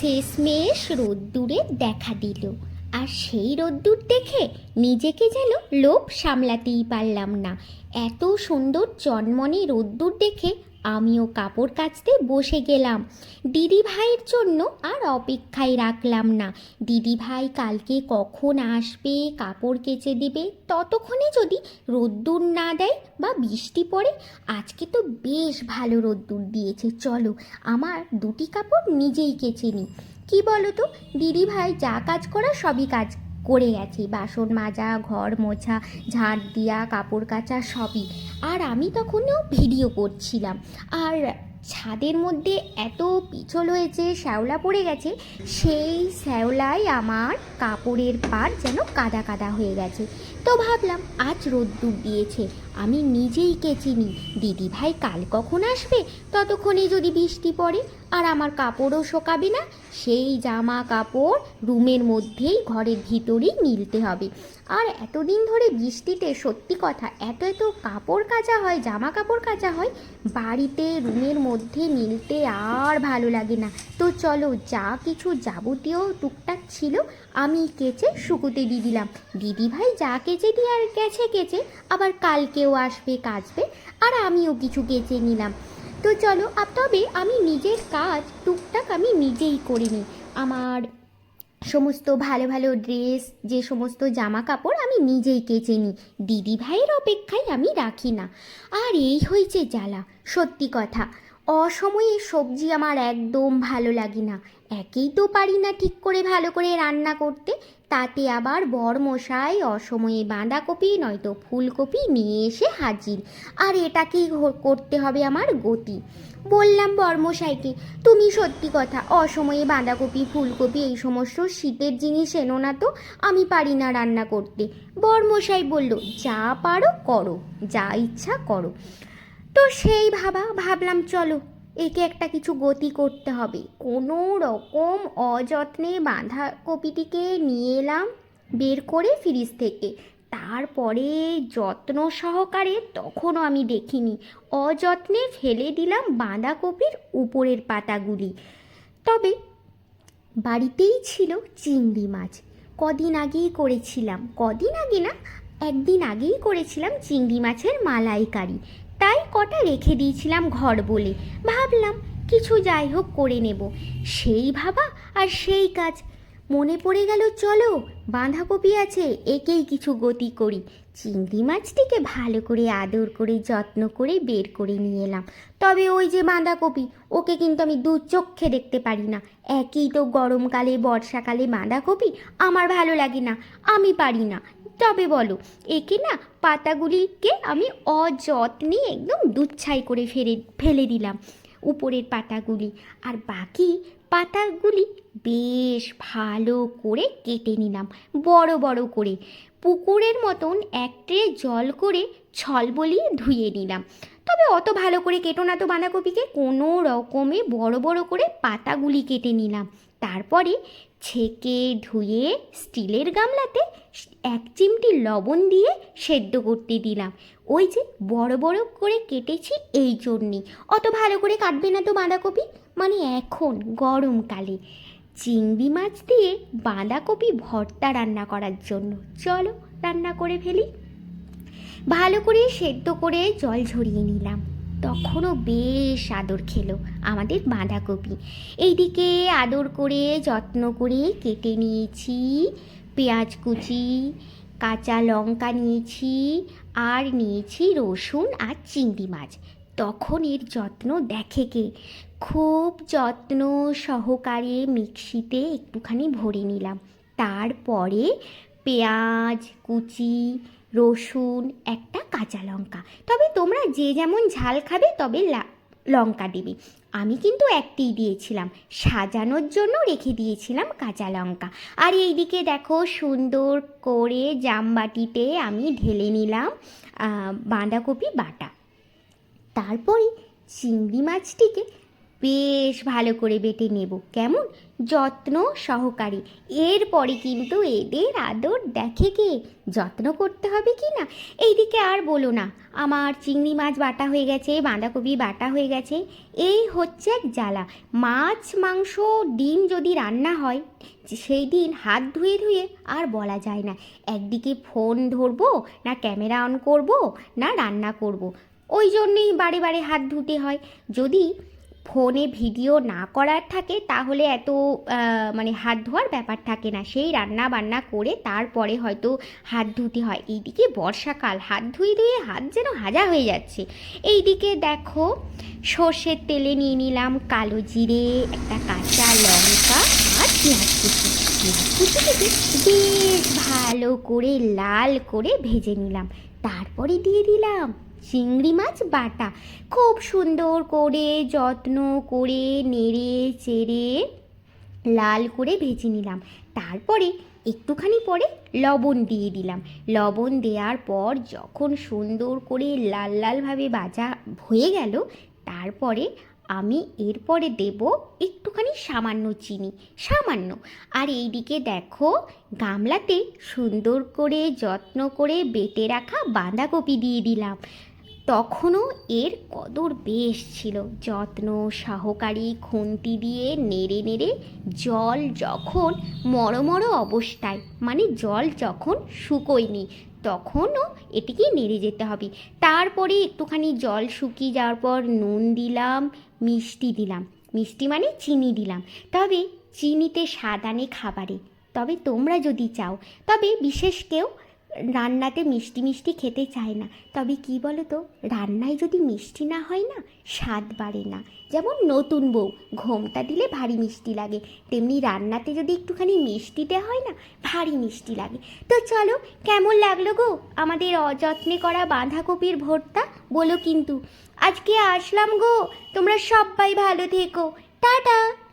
শেষে শেষমেশ রোদ্দুরে দেখা দিল। আর সেই রোদ্দুর দেখে নিজেকে যেন লোভ সামলাতেই পারলাম না। এত সুন্দর জন্মনে রোদ্দুর দেখে আমিও কাপড় কাচতে বসে গেলাম। দিদি ভাইয়ের জন্য আর অপেক্ষায় রাখলাম না। দিদি ভাই কালকে কখন আসবে, কাপড় কেচে দিবে, ততক্ষণে যদি রোদ্দুর না দেয় বা বৃষ্টি পড়ে, আজকে তো বেশ ভালো রোদ্দুর দিয়েছে। চলো, আমার দুটি কাপড় নিজেই কেচে নিই। কী বলো তো দিদি ভাই যা কাজ করা সবই কাজ করে গেছি বাসন মাজা, ঘর মোছা ঝাড় দিয়া, কাপড় কাচা সবই। আর আমি তখনও ভিডিও করছিলাম। আর ছাদের মধ্যে এত পিছল হয়েছে, শ্যাওলা পড়ে গেছে, সেই শ্যাওলায় আমার কাপড়ের পার যেন কাদা কাদা হয়ে গেছে। তো ভাবলাম, আজ রোদ্দুর দিয়েছে, আমি নিজেই কেচে নিই দিদি ভাই কাল কখন আসবে? ততক্ষণে যদি বৃষ্টি পড়ে, আর আমার কাপড়ও শোকাবে না, সেই জামা কাপড় রুমের মধ্যেই ঘরের ভিতরেই মিলতে হবে। আর এতদিন ধরে বৃষ্টিতে সত্যি কথা, এত এত কাপড় কাচা হয়, জামা কাপড় কাচা হয়, বাড়িতে রুমের মধ্যে মিলতে আর ভালো লাগে না। তো চলো, যা কিছু যাবতীয় টুকটাক ছিল আমি কেচে শুকুতে দিয়ে দিলাম। দিদি ভাই যা কেচে দিয়ে আর গেছে কেচে, আবার কালকেও আসবে, কাচবে, আর আমিও কিছু কেচে নিলাম। তো চলো তবে আমি নিজের কাজ টুকটাক আমি নিজেই করে নিই। আমার সমস্ত ভালো ভালো ড্রেস, যে সমস্ত জামা কাপড় আমি নিজেই কেচে নিই। দিদি ভাইয়ের অপেক্ষায় আমি রাখি না। আর এই হয়েছে জ্বালা, সত্যি কথা। অসময়ে সবজি আমার একদম ভালো লাগে না। একেই তো পারি না ঠিক করে ভালো করে রান্না করতে। তাতে আবার বরমশাই অসময়ে বাঁধাকপি, নয়তো ফুলকপি নিয়ে এসে হাজির। আর এটাকেই করতে হবে আমার গতি। বললাম বর্মশাইকে, তুমি সত্যি কথা, অসময়ে বাঁধাকপি, ফুলকপি এই সমস্ত শীতের জিনিস এনো না তো, আমি পারি না রান্না করতে। বর্মশাই বলল, যা পারো করো, যা ইচ্ছা করো। তো সেই ভাবা, ভাবলাম চলো, একে একটা কিছু গতি করতে হবে। কোনো রকম অযত্নে বাঁধাকপিটিকে নিয়ে এলাম, বের করে ফ্রিজ থেকে। তারপরে যত্ন সহকারে তখনও আমি দেখিনি। অযত্নে ফেলে দিলাম বাঁধাকপির উপরের পাতাগুলি। তবে বাড়িতেই ছিল চিংড়ি মাছ। কদিন আগেই করেছিলাম। কদিন আগে না, একদিন আগেই করেছিলাম চিংড়ি মাছের মালাইকারি। তাই কটা রেখে দিয়েছিলাম ঘর বলে। ভাবলাম কিছু যাই হোক করে নেব। সেই ভাবা আর সেই কাজ। মনে পড়ে গেল, চলো, বাঁধাকপি আছে, একেই কিছু গতি করি। চিংড়ি মাছটিকে ভালো করে আদর করে, যত্ন করে বের করে নিয়ে এলাম। তবে ওই যে বাঁধাকপি, ওকে কিন্তু আমি দু চক্ষে দেখতে পারি না। একই তো গরমকালে, বর্ষাকালে বাঁধাকপি আমার ভালো লাগে না, আমি পারি না। তবে বলো, একে না পাতাগুলিকে আমি অযত্নে একদম দুচ্ছাই করে ফেলে ফেলে দিলাম উপরের পাতাগুলি। আর বাকি পাতাগুলি বেশ ভালো করে কেটে নিলাম, বড় বড় করে। পুকুরের মতন এক ট্রে জল করে ছল বলিয়ে ধুয়ে নিলাম। তবে অত ভালো করে কেটো না তো বাঁধাকপিকে। কোনো রকমে বড় বড় করে পাতাগুলি কেটে নিলাম। তারপরে ছেঁকে ধুয়ে স্টিলের গামলাতে এক চিমটি লবণ দিয়ে সেদ্ধ করতে দিলাম। ওই যে বড় বড় করে কেটেছি এই জন্যে। অত ভালো করে কাটবে না তো বাঁধাকপি? মানে এখন গরমকালে। চিংড়ি মাছ দিয়ে বাঁধাকপি ভর্তা রান্না করার জন্য। চলো রান্না করে ফেলি। ভালো করে সেদ্ধ করে জল ঝরিয়ে নিলাম। তখনও বেশ আদর খেলো আমাদের বাঁধাকপি। এইদিকে আদর করে, যত্ন করে কেটে নিয়েছি, পেঁয়াজ কুচি, কাঁচা লঙ্কা নিয়েছি, আর নিয়েছি রসুন আর চিংড়ি মাছ। তখন এর যত্ন দেখে কে? খুব যত্ন সহকারে মিক্সিতে একটুখানি ভরে নিলাম। তারপরে পেঁয়াজ, কুচি রসুন, একটা কাঁচা লঙ্কা। তবে তোমরা যে যেমন ঝাল খাবে, তবে লঙ্কা দেবে। আমি কিন্তু একটিই দিয়েছিলাম। সাজানোর জন্য রেখে দিয়েছিলাম কাঁচা লঙ্কা। আর এইদিকে দেখো সুন্দর করে জামবাটিতে আমি ঢেলে নিলাম বাঁধাকপি বাটা। তারপরে চিংড়ি মাছটিকে বেশ ভালো করে বেটে নেব। কেমন? যত্ন সহকারে। এরপরে কিন্তু এদের আদর দেখে কে? যত্ন করতে হবে কি না? এইদিকে আর বলো না। আমার চিংড়ি মাছ বাটা হয়ে গেছে, বাঁধাকপি বাটা হয়ে গেছে। এই হচ্ছে এক জ্বালা। মাছ, মাংস, ডিম যদি রান্না হয়, সেই দিন হাত ধুয়ে ধুয়ে আর বলা যায় না। একদিকে ফোন ধরবো, না ক্যামেরা অন করব, না রান্না করব। ওই জন্যেই বারে বারে হাত ধুতে হয়। যদি ফোনে ভিডিও না করার থাকে, তাহলে এত মানে হাত ধোয়ার ব্যাপার থাকে না। সেই রান্না বান্না করে তারপরে হয়তো হাত ধুতে হয়। এইদিকে বর্ষাকাল, হাত ধুয়ে ধুয়ে হাত যেন হাজা হয়ে যাচ্ছে। এইদিকে দেখো, সর্ষের তেলে নিয়ে নিলাম কালো জিরে, একটা কাঁচা লঙ্কা আর পেঁয়াজ কুচি। পেঁয়াজ কুচিটাকে বেশ ভালো করে লাল করে ভেজে নিলাম। তারপরে দিয়ে দিলাম চিংড়ি মাছ বাটা। খুব সুন্দর করে যত্ন করে নেড়ে, চেড়ে লাল করে ভেজে নিলাম। তারপরে একটুখানি পরে লবণ দিয়ে দিলাম। লবণ দেওয়ার পর যখন সুন্দর করে লাল লালভাবে ভাজা হয়ে গেল, তারপরে আমি এরপরে দেব একটুখানি সামান্য চিনি, সামান্য। আর এইদিকে দেখো, গামলাতে সুন্দর করে যত্ন করে বেটে রাখা বাঁধাকপি দিয়ে দিলাম। তখনও এর কদর বেশ ছিল। যত্ন, সহকারী খুন্তি দিয়ে নেড়ে নেড়ে জল যখন মরমর অবস্থায় মানে জল যখন শুকোয়নি, তখনও এটিকে নেড়ে যেতে হবে। তারপরে একটুখানি জল শুকিয়ে যাওয়ার পর নুন দিলাম, মিষ্টি দিলাম। মিষ্টি মানে চিনি দিলাম। তবে চিনিতে স্বাদ আনে খাবারে। তবে তোমরা যদি চাও, তবে বিশেষ কেউ রান্নাতে মিষ্টি মিষ্টি খেতে চায় না। তবে কি বলো তো রান্নায় যদি মিষ্টি না হয় না, স্বাদ বাড়ে না। যেমন নতুন বউ, ঘোমটা দিলে ভারী মিষ্টি লাগে। তেমনি রান্নাতে যদি একটুখানি মিষ্টিতে হয় না, ভারী মিষ্টি লাগে। তো চলো, কেমন লাগল গো আমাদের অযত্নে করা বাঁধাকপির ভর্তা? বলো কিন্তু। আজকে আসলাম গো, তোমরা সবাই ভালো থেকো। টাটা!